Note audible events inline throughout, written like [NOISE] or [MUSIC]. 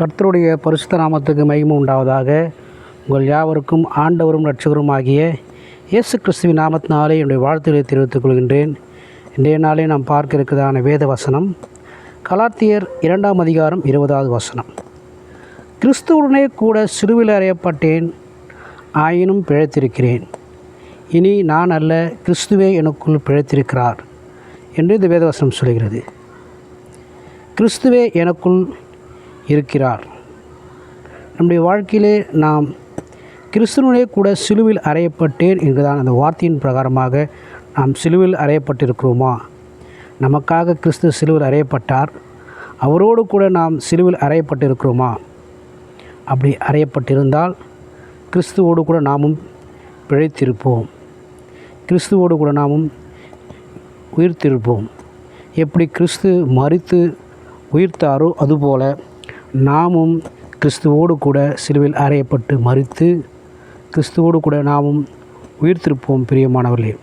கர்த்தருடைய பரிசுத்த நாமத்துக்கு மகிமை உண்டாவதாக. உங்கள் யாவருக்கும் ஆண்டவரும் இரட்சகரும் ஆகிய இயேசு கிறிஸ்துவின் நாமத்தினாலே என்னுடைய வாழ்த்துக்களை தெரிவித்துக் கொள்கின்றேன். இன்றைய நாளே நாம் பார்க்க இருக்கிறதான வேத வசனம் கலாத்தியர் இரண்டாம் அதிகாரம் இருபதாவது வசனம். கிறிஸ்துவுடனே கூட சிறுவில் அறையப்பட்டேன் ஆயினும் பிழைத்திருக்கிறேன். இனி நான் அல்ல கிறிஸ்துவே எனக்குள் பிழைத்திருக்கிறார் என்று இந்த வேதவசனம் சொல்கிறது. கிறிஸ்துவே எனக்குள் இருக்கிறார். நம்முடைய வாழ்க்கையிலே நாம் கிறிஸ்துவனே கூட சிலுவில் அறையப்பட்டேன் என்கிறதான அந்த வார்த்தையின் பிரகாரமாக நாம் சிலுவில் அறையப்பட்டிருக்கிறோமா? நமக்காக கிறிஸ்து சிலுவில் அறையப்பட்டார். அவரோடு கூட நாம் சிலுவில் அறையப்பட்டிருக்கிறோமா? அப்படி அறையப்பட்டிருந்தால் கிறிஸ்துவோடு கூட நாமும் பிழைத்திருப்போம். கிறிஸ்துவோடு கூட நாமும் உயிர்த்திருப்போம். எப்படி கிறிஸ்து மறித்து உயிர்த்தாரோ அதுபோல நாமும் கிறிஸ்துவோடு கூட சிலுவையில் அறையப்பட்டு மறித்து கிறிஸ்துவோடு கூட நாமும் உயிர்த்திருப்போம் பிரியமானவர்களே.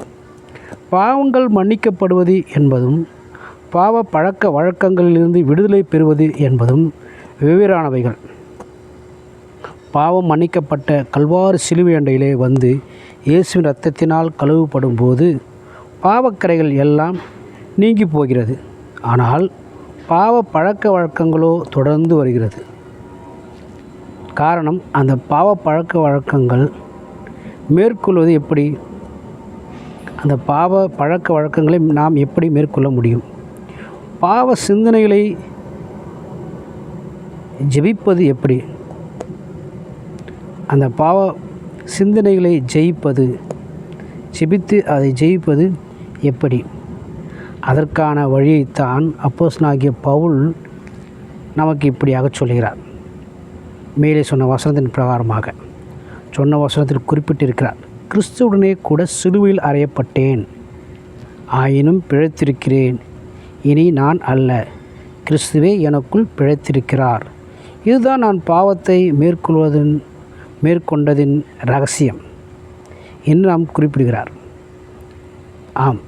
பாவங்கள் மன்னிக்கப்படுவது என்பதும் பாவ பழக்க வழக்கங்களிலிருந்து விடுதலை பெறுவது என்பதும் வெவ்வேறானவைகள். பாவம் மன்னிக்கப்பட்ட கல்வாறு சிலுவை அண்டையிலே வந்து இயேசுவின் இரத்தத்தினால் கழுவப்படும் போது பாவக்கரைகள் எல்லாம் நீங்கி போகிறது. ஆனால் பாவ பழக்க வழக்கங்களோ தொடர்ந்து வருகிறது. காரணம் அந்த பாவ பழக்க வழக்கங்கள் மேற்கொள்வது எப்படி? அந்த பாவ பழக்க வழக்கங்களை நாம் எப்படி மேற்கொள்ள முடியும்? பாவ சிந்தனைகளை ஜெபிப்பது எப்படி? அந்த பாவ சிந்தனைகளை ஜெயிப்பது ஜெபித்து அதை ஜெயிப்பது எப்படி? அதற்கான வழியைத்தான் அப்போஸ்னாகிய பவுல் நமக்கு இப்படியாக சொல்கிறார். மேலே சொன்ன வசனத்தின் பிரகாரமாக சொன்ன வசனத்தில் குறிப்பிட்டிருக்கிறார் கிறிஸ்துவுடனே கூட சிலுவையில் அறையப்பட்டேன். ஆயினும் பிழைத்திருக்கிறேன். இனி நான் அல்ல. கிறிஸ்துவே எனக்குள் பிழைத்திருக்கிறார். இதுதான் நான் பாவத்தை மேற்கொள்வதன் மேற்கொண்டதின் ரகசியம் என்று நாம் குறிப்பிடுகிறார். ஆம்.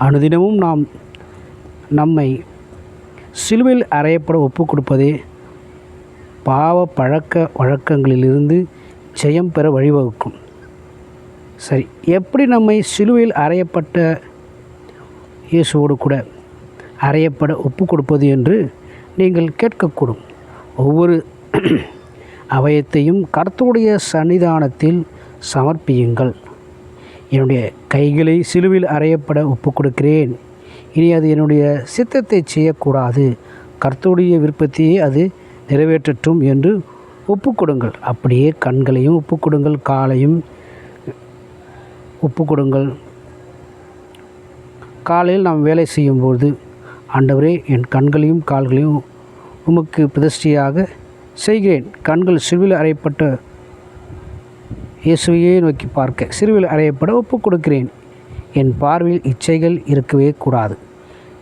அனுதினமும் நாம் நம்மை சிலுவையில் அறையப்பட ஒப்புக் கொடுப்பதே பாவ பழக்க வழக்கங்களிலிருந்து ஜெயம் பெற வழிவகுக்கும். சரி எப்படி நம்மை சிலுவையில் அறையப்பட்ட இயேசுவோடு கூட அறையப்பட ஒப்புக் கொடுப்பது என்று நீங்கள் கேட்கக்கூடும். ஒவ்வொரு [CLEARS THROAT] அவயத்தையும் கர்த்தருடைய சன்னிதானத்தில் சமர்ப்பியுங்கள். என்னுடைய கைகளை சிலுவில் அறையப்பட ஒப்புக் கொடுக்கிறேன் இனி அது என்னுடைய சித்தத்தை செய்யக்கூடாது. கர்த்தருடைய விருப்பத்தையே அது நிறைவேற்றட்டும் என்று ஒப்புக்கொடுங்கள். அப்படியே கண்களையும் ஒப்புக்கொடுங்கள் காலையும் ஒப்புக்கொடுங்கள். காலையில் நாம் வேலை செய்யும்போது ஆண்டவரே என் கண்களையும் கால்களையும் உமக்கு பிரதிஷ்டியாக செய்கிறேன். கண்கள் சிவில் அறையப்பட்ட இயேசுவையே நோக்கி பார்க்க சிறுவில் அறையப்பட ஒப்புக் கொடுக்கிறேன் என் பார்வையில் இச்சைகள் இருக்கவே கூடாது.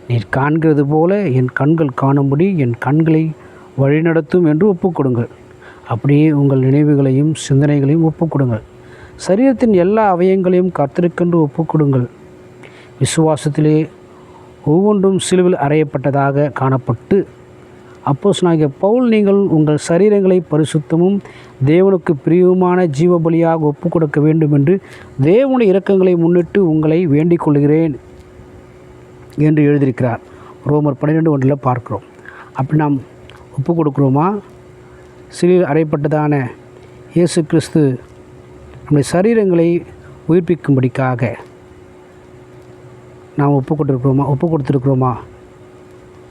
நீர் காண்கிறது போல என் கண்கள் காணும்படி என் கண்களை வழிநடத்தும் என்று ஒப்புக்கொடுங்கள். அப்படியே உங்கள் நினைவுகளையும் சிந்தனைகளையும் ஒப்புக்கொடுங்கள். சரீரத்தின் எல்லா அவயங்களையும் கர்த்தருக்கென்று ஒப்புக்கொடுங்கள். விசுவாசத்திலே ஒவ்வொன்றும் சிலுவில் அறையப்பட்டதாக காணப்பட்டு அப்போஸ்தலனாகிய பவுல் நீங்கள் உங்கள் சரீரங்களை பரிசுத்தமும் தேவனுக்கு பிரியவுமான ஜீவபலியாக ஒப்பு கொடுக்க வேண்டும் என்று தேவனுடைய இறக்கங்களை முன்னிட்டு உங்களை வேண்டிக் கொள்கிறேன் என்று எழுதியிருக்கிறார். ரோமர் பன்னிரெண்டு ஒன்றில் பார்க்கிறோம். அப்படி நாம் ஒப்பு கொடுக்குறோமா சிறில் அறைப்பட்டதான இயேசு கிறிஸ்து நம்முடைய சரீரங்களை உயிர்ப்பிக்கும்படிக்காக நாம் ஒப்பு கொடுத்துருக்குறோமா ஒப்பு கொடுத்துருக்குறோமா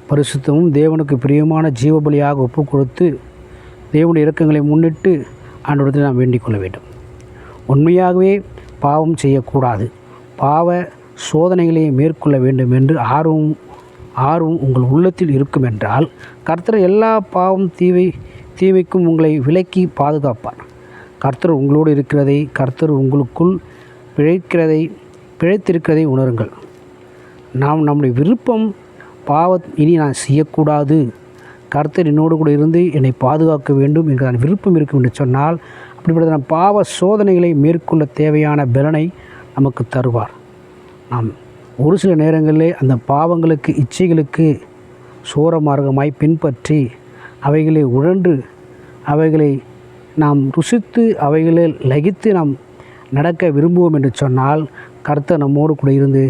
பரிசுத்தமும் தேவனுக்கு பிரியமான ஜீவபலியாக ஒப்பு கொடுத்து தேவனுடைய இறக்கங்களை முன்னிட்டு ஆண்டவரத்தில் நாம் வேண்டிக் கொள்ள வேண்டும். உண்மையாகவே பாவம் செய்யக்கூடாது. பாவ சோதனைகளை மேற்கொள்ள வேண்டும் என்று ஆர்வம் ஆர்வம் உங்கள் உள்ளத்தில் இருக்கும் என்றால் கர்த்தர் எல்லா பாவம் தீவை தீமைக்கும் உங்களை விலக்கி பாதுகாப்பார். கர்த்தர் உங்களோடு இருக்கிறதை கர்த்தர் உங்களுக்குள் பிழைக்கிறதை பிழைத்திருக்கிறதை உணருங்கள். நாம் நம்முடைய விருப்பம் பாவ இனி நான் செய்யக்கூடாது. கர்த்தர் என்னோடு கூட இருந்து என்னை பாதுகாக்க வேண்டும் என்ற விருப்பம் இருக்கும் என்று சொன்னால் அப்படிப்பட்ட பாவ சோதனைகளை மேற்கொள்ள தேவையான பலனை நமக்கு தருவார். நாம் ஒரு சில நேரங்களிலே அந்த பாவங்களுக்கு இச்சைகளுக்கு சோர மார்க்கமாய் பின்பற்றி அவைகளை உழன்று அவைகளை நாம் ருசித்து அவைகளை லகித்து நாம் நடக்க விரும்புவோம் என்று சொன்னால் கர்த்தர் நம்மோடு கூட இருந்து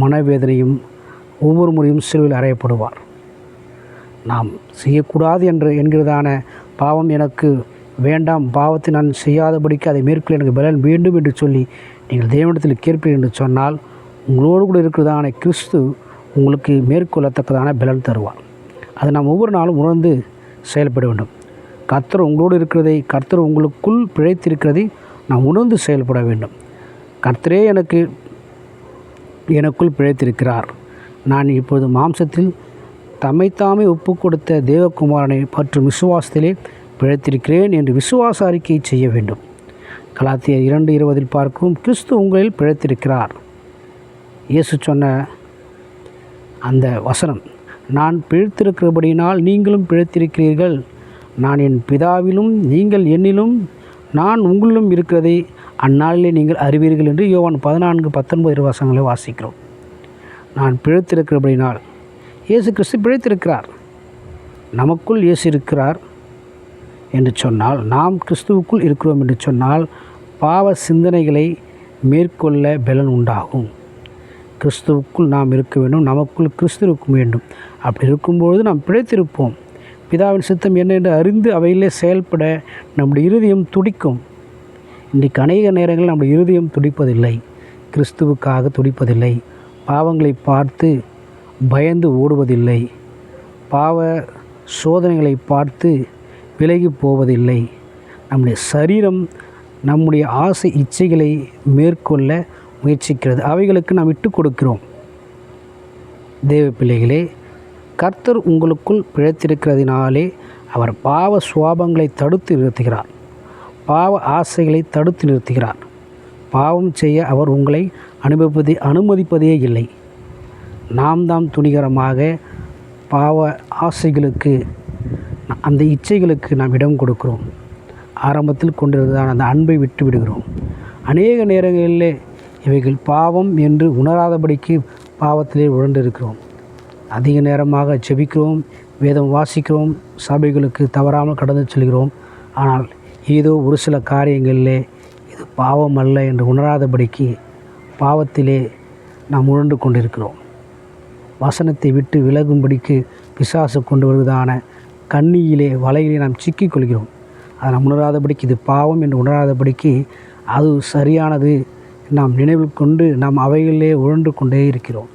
மனவேதனையும் ஒவ்வொரு முறையும் சிலுவில் அறையப்படுவார். நாம் செய்யக்கூடாது என்று என்கிறதான பாவம் எனக்கு வேண்டாம். பாவத்தை நான் செய்யாதபடிக்கு அதை மேற்கொள்ள எனக்கு பலன் வேண்டும் என்று சொல்லி நீங்கள் தேவனிடத்தில் கேட்பீர்கள் என்று சொன்னால் உங்களோடு கூட இருக்கிறதான கிறிஸ்து உங்களுக்கு மேற்கொள்ளத்தக்கதான பலன் தருவார். அதை நாம் ஒவ்வொரு நாளும் உணர்ந்து செயல்பட வேண்டும். கர்த்தர் உங்களோடு இருக்கிறதை கர்த்தர் உங்களுக்குள் பிழைத்திருக்கிறதை நாம் உணர்ந்து செயல்பட வேண்டும். கர்த்தரே எனக்கு எனக்குள் பிழைத்திருக்கிறார். நான் இப்பொழுது மாம்சத்தில் தம்மைத்தாமே ஒப்பு கொடுத்த தேவகுமாரனை மற்றும் விசுவாசத்திலே பிழைத்திருக்கிறேன் என்று விசுவாச அறிக்கையை செய்ய வேண்டும். கலாத்தியர் இரண்டு இருபதில் பார்க்கும் கிறிஸ்து உங்களில் பிழைத்திருக்கிறார். இயேசு சொன்ன அந்த வசனம் நான் பிழைத்திருக்கிறபடியினால் நீங்களும் பிழைத்திருக்கிறீர்கள். நான் என் பிதாவிலும் நீங்கள் என்னிலும் நான் உங்களிலும் இருக்கிறதை அந்நாளிலே நீங்கள் அறிவீர்கள் என்று யோவான் பதினான்கு பத்தொன்பது வசங்களை வாசிக்கிறோம். நான் பிழைத்திருக்கிறபடினால் இயேசு கிறிஸ்து பிழைத்திருக்கிறார். நமக்குள் இயேசு இருக்கிறார் என்று சொன்னால் நாம் கிறிஸ்துவுக்குள் இருக்கிறோம் என்று சொன்னால் பாவ சிந்தனைகளை மேற்கொள்ள பலன் உண்டாகும். கிறிஸ்துவுக்குள் நாம் இருக்க வேண்டும் நமக்குள் கிறிஸ்து இருக்க வேண்டும். அப்படி இருக்கும்பொழுது நாம் பிழைத்திருப்போம். பிதாவின் சித்தம் என்ன என்று அறிந்து அவையிலே செயல்பட நம்முடைய இருதயம் துடிக்கும். இன்றைக்கு அநேக நேரங்களில் நம்முடைய இருதயம் துடிப்பதில்லை கிறிஸ்துவுக்காக துடிப்பதில்லை. பாவங்களை பார்த்து பயந்து ஓடுவதில்லை. பாவ சோதனைகளை பார்த்து விலகி போவதில்லை. நம்முடைய சரீரம் நம்முடைய ஆசை இச்சைகளை மேற்கொள்ள முயற்சிக்கிறது. அவைகளுக்கு நாம் விட்டு கொடுக்கிறோம். தேவ பிள்ளைகளே கர்த்தர் உங்களுக்குள் பிழைத்திருக்கிறதினாலே அவர் பாவ சுவாபங்களை தடுத்து நிறுத்துகிறார். பாவ ஆசைகளை தடுத்து நிறுத்துகிறார். பாவம் செய்ய அவர் உங்களை அனுபவிப்பதை அனுமதிப்பதே இல்லை. நாம் தாம் துணிகரமாக பாவ ஆசைகளுக்கு அந்த இச்சைகளுக்கு நாம் இடம் கொடுக்கிறோம். ஆரம்பத்தில் கொண்டிருந்ததான அந்த அன்பை விட்டு விடுகிறோம். அநேக நேரங்களிலே இவைகள் பாவம் என்று உணராதபடிக்கு பாவத்திலே உழண்டிருக்கிறோம் அதிக நேரமாக ஜெபிக்கிறோம் வேதம் வாசிக்கிறோம் சபைகளுக்கு தவறாமல் கடந்து செல்கிறோம். ஆனால் ஏதோ ஒரு சில காரியங்களிலே பாவம் அல்ல என்று உணராதபடிக்கு பாவத்திலே நாம் உழண்டு கொண்டிருக்கிறோம். வசனத்தை விட்டு விலகும்படிக்கு பிசாசு கொண்டு வருவதான கண்ணியிலே வலையிலே நாம் சிக்கிக்கொள்கிறோம் அதை நாம் உணராதபடிக்கு இது பாவம் என்று உணராதபடிக்கு அது சரியானது. நாம் நினைவில் கொண்டு நாம் அவைகளிலே உழண்டு கொண்டே இருக்கிறோம்.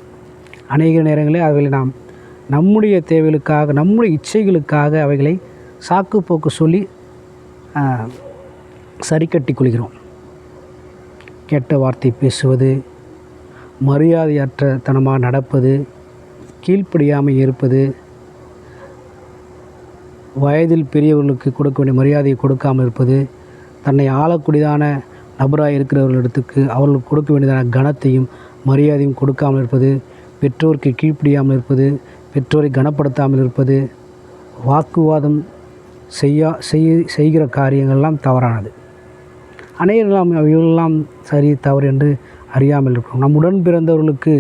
அநேக நேரங்களில் அவைகளை நாம் நம்முடைய தேவைகளுக்காக நம்முடைய இச்சைகளுக்காக அவைகளை சாக்கு போக்கு சொல்லி சரி கட்டி கொள்கிறோம். கெட்ட வார்த்தை பேசுவது மரியாதையற்ற தனமாக நடப்பது கீழ்ப்படியாமல் இருப்பது வயதில் பெரியவர்களுக்கு கொடுக்க வேண்டிய மரியாதையை கொடுக்காமல் இருப்பது தன்னை ஆளக்கூடியதான நபராக இருக்கிறவர்களிடத்துக்கு அவர்களுக்கு கொடுக்க வேண்டியதான கனத்தையும் மரியாதையும் கொடுக்காமல் இருப்பது பெற்றோருக்கு கீழ்ப்படியாமல் இருப்பது பெற்றோரை கனப்படுத்தாமல் இருப்பது வாக்குவாதம் செய்யா செய் செய்கிற காரியங்கள்லாம் தவறானது. அனைவரெல்லாம் இவைகளெல்லாம் சரி தவறு என்று அறியாமல் இருக்கிறோம். நம் உடன் பிறந்தவர்களுக்கு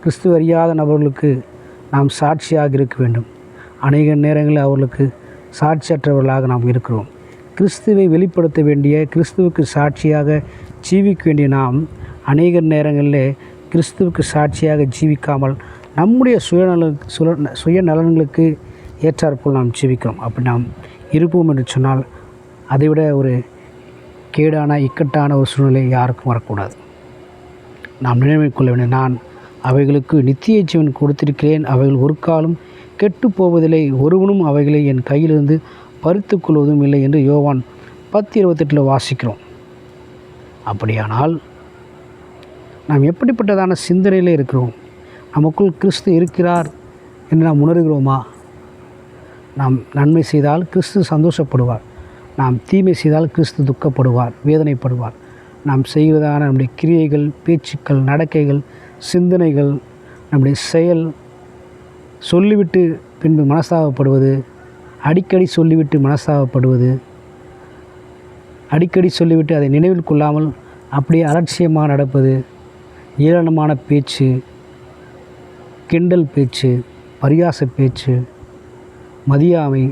கிறிஸ்துவ அறியாத நபர்களுக்கு நாம் சாட்சியாக இருக்க வேண்டும். அநேக நேரங்களில் அவர்களுக்கு சாட்சியற்றவர்களாக நாம் இருக்கிறோம். கிறிஸ்துவை வெளிப்படுத்த வேண்டிய கிறிஸ்துவுக்கு சாட்சியாக ஜீவிக்க வேண்டிய நாம் அநேக நேரங்களில் கிறிஸ்துவுக்கு சாட்சியாக ஜீவிக்காமல் நம்முடைய சுயநல சுய சுயநலன்களுக்கு ஏற்றாற்போல் நாம் ஜீவிக்கிறோம். அப்படி நாம் இருப்போம் என்று சொன்னால் அதைவிட ஒரு கேடான இக்கட்டான ஒரு சூழ்நிலை யாருக்கும் வரக்கூடாது. நாம் நினைவு கொள்ள வேண்டும் நான் அவைகளுக்கு நித்திய ஜீவன் கொடுத்திருக்கிறேன் அவைகள் ஒரு காலம் கெட்டு போவதில்லை ஒருவனும் அவைகளை என் கையிலிருந்து பறித்து கொள்வதும் இல்லை என்று யோவான் பத்து இருபத்தெட்டில் வாசிக்கிறோம். அப்படியானால் நாம் எப்படிப்பட்டதான சிந்தனையில் இருக்கிறோம்? நமக்குள் கிறிஸ்து இருக்கிறார் என்று நாம் உணர்கிறோமா? நாம் நன்மை செய்தால் கிறிஸ்து சந்தோஷப்படுவார். நாம் தீமை செய்தால் கிறிஸ்து துக்கப்படுவார் வேதனைப்படுவார். நாம் செய்வதான நம்முடைய கிரியைகள் பேச்சுக்கள் நடக்கைகள் சிந்தனைகள் நம்முடைய செயல் சொல்லிவிட்டு பின்பு மனஸ்தாபப்படுவது அடிக்கடி சொல்லிவிட்டு மனஸ்தாபப்படுவது அடிக்கடி சொல்லிவிட்டு அதை நினைவில் கொள்ளாமல் அப்படியே அலட்சியமாக நடப்பது ஏளனமான பேச்சு கிண்டல் பேச்சு பரியாச பேச்சு மதியாமை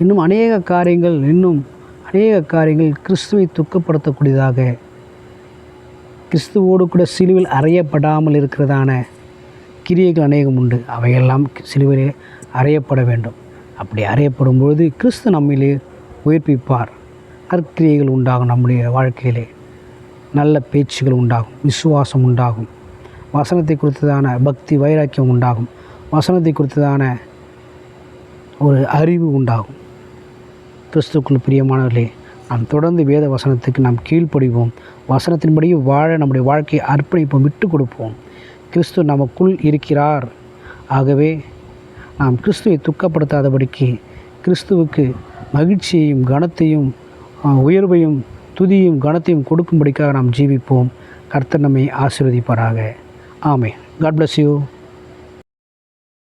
இன்னும் அநேக காரியங்கள் இன்னும் அநேக காரியங்கள் கிறிஸ்துவை துக்கப்படுத்தக்கூடியதாக. கிறிஸ்துவோடு கூட சிலுவில் அறையப்படாமல் இருக்கிறதான கிரியைகள் அநேகம் உண்டு. அவையெல்லாம் சிலுவிலே அறையப்பட வேண்டும். அப்படி அறையப்படும் பொழுது கிறிஸ்து நம்மிலே உயிர்ப்பிப்பார். நற்கிரியைகள் உண்டாகும் நம்முடைய வாழ்க்கையிலே. நல்ல பேச்சுகள் உண்டாகும் விசுவாசம் உண்டாகும். வசனத்தை குறித்ததான பக்தி வைராக்கியம் உண்டாகும். வசனத்தை குறித்ததான ஒரு அறிவு உண்டாகும். கிறிஸ்துக்குள் பிரியமானவர்களே நாம் தொடர்ந்து வேத வசனத்துக்கு நாம் கீழ்ப்படிவோம். வசனத்தின்படியும் வாழ நம்முடைய வாழ்க்கையை அர்ப்பணிப்போம் விட்டு கொடுப்போம். கிறிஸ்து நமக்குள் இருக்கிறார். ஆகவே நாம் கிறிஸ்துவை துக்கப்படுத்தாதபடிக்கு கிறிஸ்துவுக்கு மகிழ்ச்சியையும் கனத்தையும் உயர்வையும் துதியும் கனத்தையும் கொடுக்கும்படிக்காக நாம் ஜீவிப்போம். கர்த்தர் நம்மை ஆசீர்வதிப்பாராக. ஆமே காட் பிளஸ் யூ